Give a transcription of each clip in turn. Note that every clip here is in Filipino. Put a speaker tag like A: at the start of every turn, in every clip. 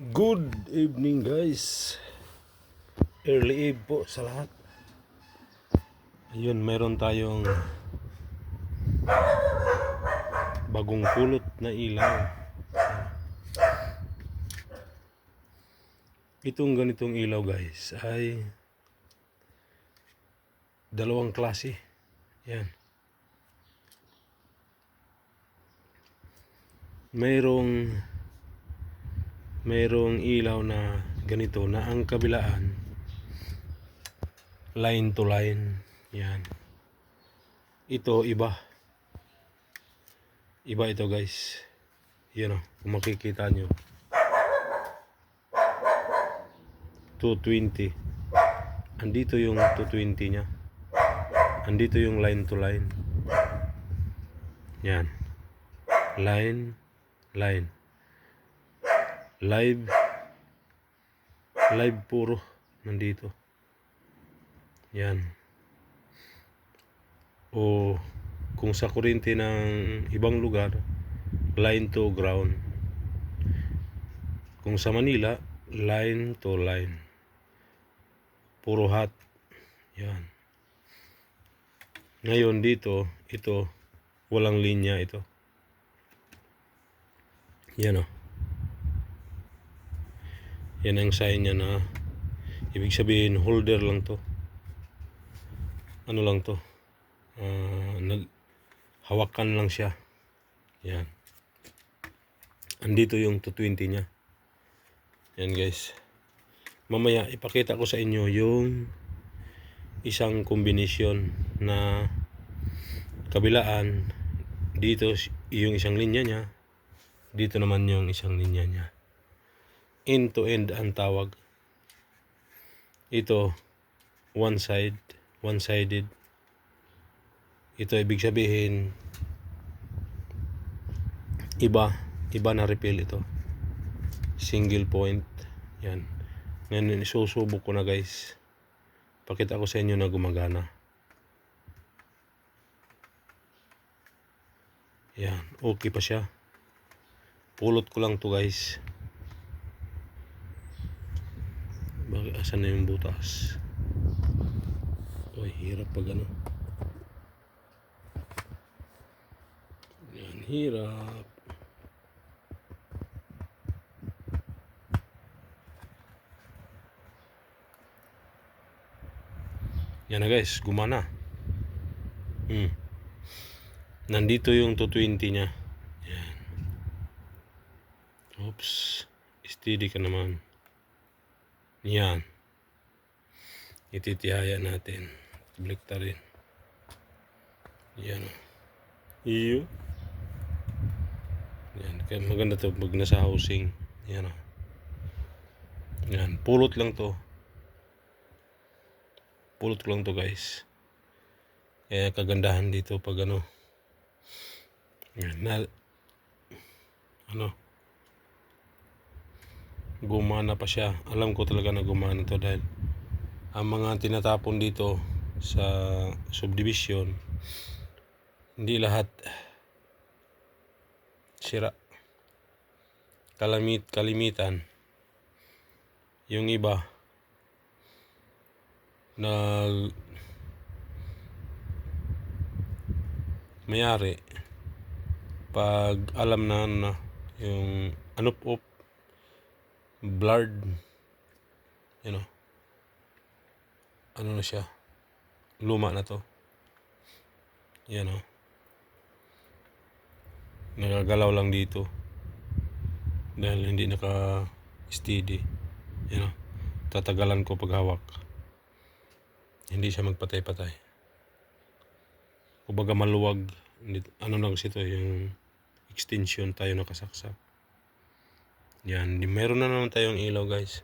A: Good evening guys. Early eve po sa lahat. Ayun, meron tayong bagong pulot na ilaw. Itong ganitong ilaw guys ay dalawang klase. Yan. Mayroong mayroong ilaw na ganito na ang kabilaan line to line yan. Ito iba. Iba ito guys. Yan o kung makikita nyo. 220 andito yung 220 nya andito yung line to line. Yan. Line line live. Live puro. Nandito. Yan. O kung sa kuryente ng ibang lugar line to ground. Kung sa Manila line to line. Puro hot yan. Ngayon dito ito walang linya ito. Yan o yan ang sign niya na ibig sabihin holder lang to. Ano lang to? Ah, nag hawakan lang siya. Yan. Andito yung 220 niya. Yan guys. Mamaya ipakita ko sa inyo yung isang kombinasyon na kabilaan. Dito yung isang linya niya. Dito naman yung isang linya niya end to end ang tawag. Ito, one side, one sided. Ito ibig sabihin, iba, iba na refill ito. Single point. Yan. Ngayon, isusubok ko na guys. Pakita ko sa inyo na gumagana. Yan. Okay pa siya. Pulot ko lang to guys. Bakit asan na yung butas? Uy, hirap pag ano. Yan, hirap. Yan na guys, gumana. Hmm. Nandito yung 220 niya. Yan. Oops. Steady ka naman. Yan. Ititihaya natin. Blikta rin. Yan. Iyo. Yan. Kaya maganda to pag nasa housing. Yan o. Yan. Pulot lang to. Pulot ko lang to guys. Kaya kagandahan dito pag ano. Yan. Na, ano gumana pa siya. Alam ko talaga na gumana to dahil ang mga tinatapon dito sa subdivision hindi lahat sira. Kalamit, kalimitan. Yung iba nag mayari pag alam na na yung anup-up blurred you know ano na siya luma na to. Yan o nagagalaw lang dito dahil hindi naka steady you know. Tatagalan ko paghawak hindi siya magpatay-patay. Kumbaga maluwag ano lang kasi ito yung extension tayo nakasaksak yan, meron na naman tayong ilaw guys.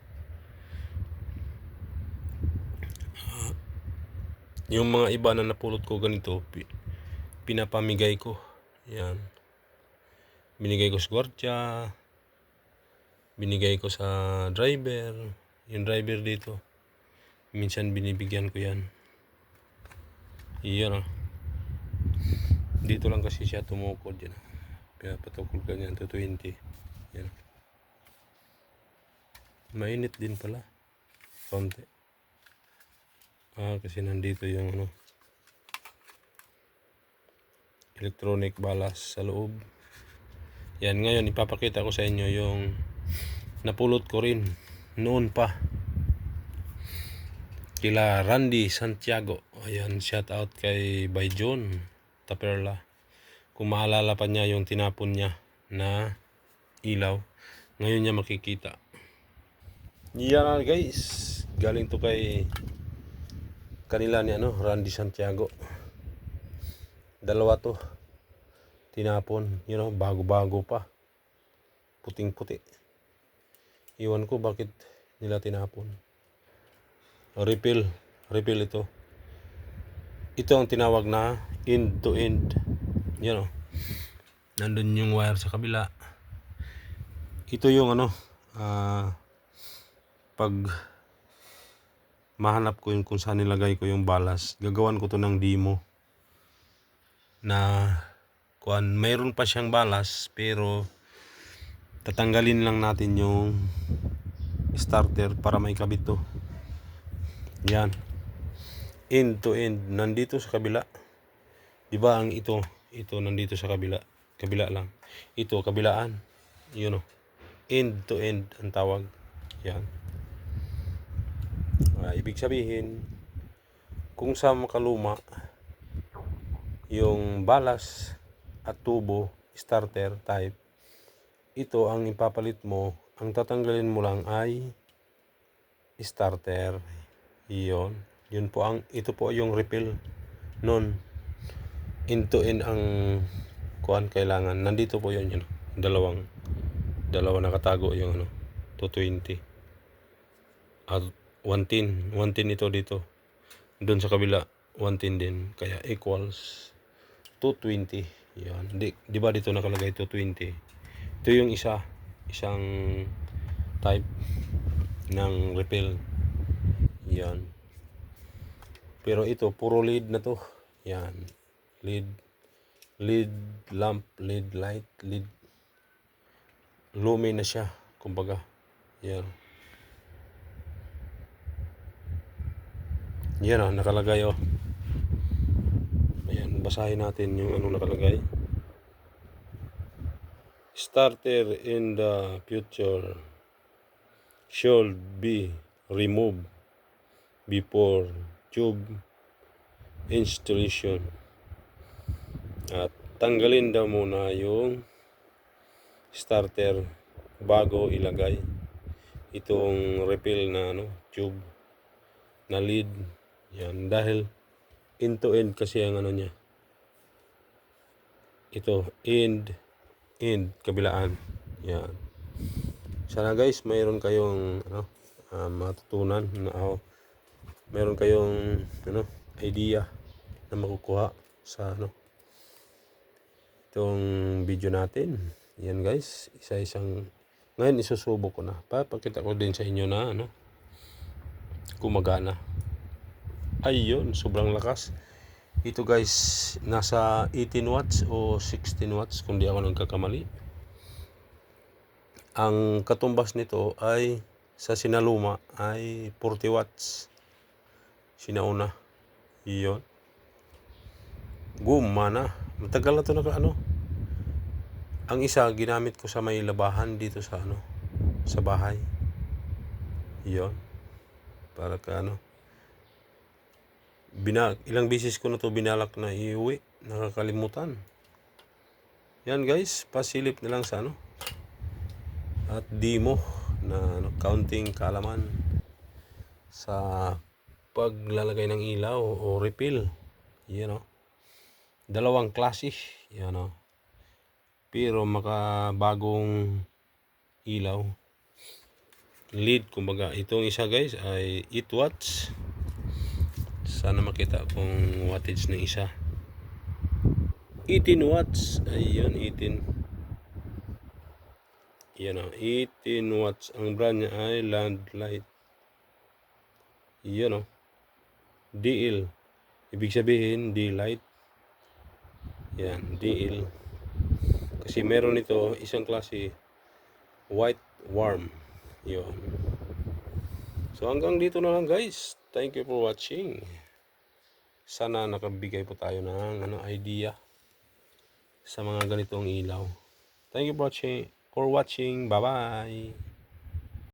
A: Ah, yung mga iba na napulot ko ganito, pi- pinapamigay ko. Yan. Binigay ko sa gwardiya. Binigay ko sa driver. Yung driver dito. Minsan binibigyan ko yan. Iyan ah. Dito lang kasi siya tumukod yan. Kaya patukol ka niyan to 20. Yan. Mainit din pala. Konti. Ah, kasi nandito yung ano. Electronic balas sa loob. Yan, ngayon ipapakita ko sa inyo yung napulot ko rin noon pa. Kila Randy Santiago. Ayan, shout out kay by John Taperla. Kung maalala pa niya yung tinapon niya na ilaw. Ngayon niya makikita. Yan guys. Galing to kay kanila ni ano, Randy Santiago. Dalawa to. Tinapon, you know, bago-bago pa. Puting-puti. Iwan ko bakit nila tinapon. Refill. Refill ito. Ito ang tinawag na end to end. You know. Nandun yung wire sa kabila. Ito yung ano, ah, pag mahanap ko yung kung saan nilagay ko yung balas, gagawan ko to ng demo. Na kuan mayroon pa siyang balas pero tatanggalin lang natin yung starter para may kabit to. Yan. End to end. Nandito sa kabila. Di ba ang ito? Ito nandito sa kabila. Kabila lang. Ito kabilaan. Yun o end to end ang tawag. Yan Ah, ibig sabihin kung sa makaluma yung balas at tubo starter type ito ang ipapalit mo. Ang tatanggalin mo lang ay starter. Iyon yun po ang ito po yung refill nun. Into in ang kuan kailangan. Nandito po yun yun. Dalawang dalawa nakatago yung ano 220 at 110 110 ito dito. Doon sa kabila 110 din. Kaya equals 220 yan. Di, di ba dito nakalagay 220 ito yung isa. Isang type ng refill yan. Pero ito puro lead na to. Yan. Lead lead lamp lead light lead lumen na siya kumbaga. Yan yan o nakalagay o ayan basahin natin yung ano nakalagay. Starter in the future should be removed before tube installation. At tanggalin daw muna yung starter bago ilagay itong refill na ano tube na lead yan dahil end to end kasi ang ano niya. Ito end end kabilaan. Yan. Sana guys mayroon kayong ano ah, matutunan na oh, mayroon kayong ano idea na makukuha sa ano itong video natin. Yan guys isa-isang ngayon isusubok ko na. Papakita ko din sa inyo na ano gumagana ayun sobrang lakas. Ito guys nasa 18 watts o 16 watts kung di ako nagkakamali. Ang katumbas nito ay sa sinaluma ay 40 watts. Sinauna. Iyon gumana. Matagal na to naka ano? Ang isa ginamit ko sa may labahan dito sa ano sa bahay. Iyon para ka ano bina, ilang beses ko na to binalak na iuwi nakakalimutan. Yan guys. Pasilip na lang sa ano. At demo na ano, counting kalaman sa paglalagay ng ilaw o refill. You know dalawang klase. You know pero makabagong ilaw. Lead kumbaga itong isa guys ay 8 watts sana makita kung wattage ng isa. 18 watts. Ayun 18 yan o 18 watts. Ang brand niya ay land light yan o DL ibig sabihin D-light yan DL kasi meron ito isang klase white warm yun So hanggang dito na lang guys. Thank you for watching. Sana nakabigay po tayo ng ano, idea sa mga ganitong ilaw. Thank you for watching. For watching. Bye-bye.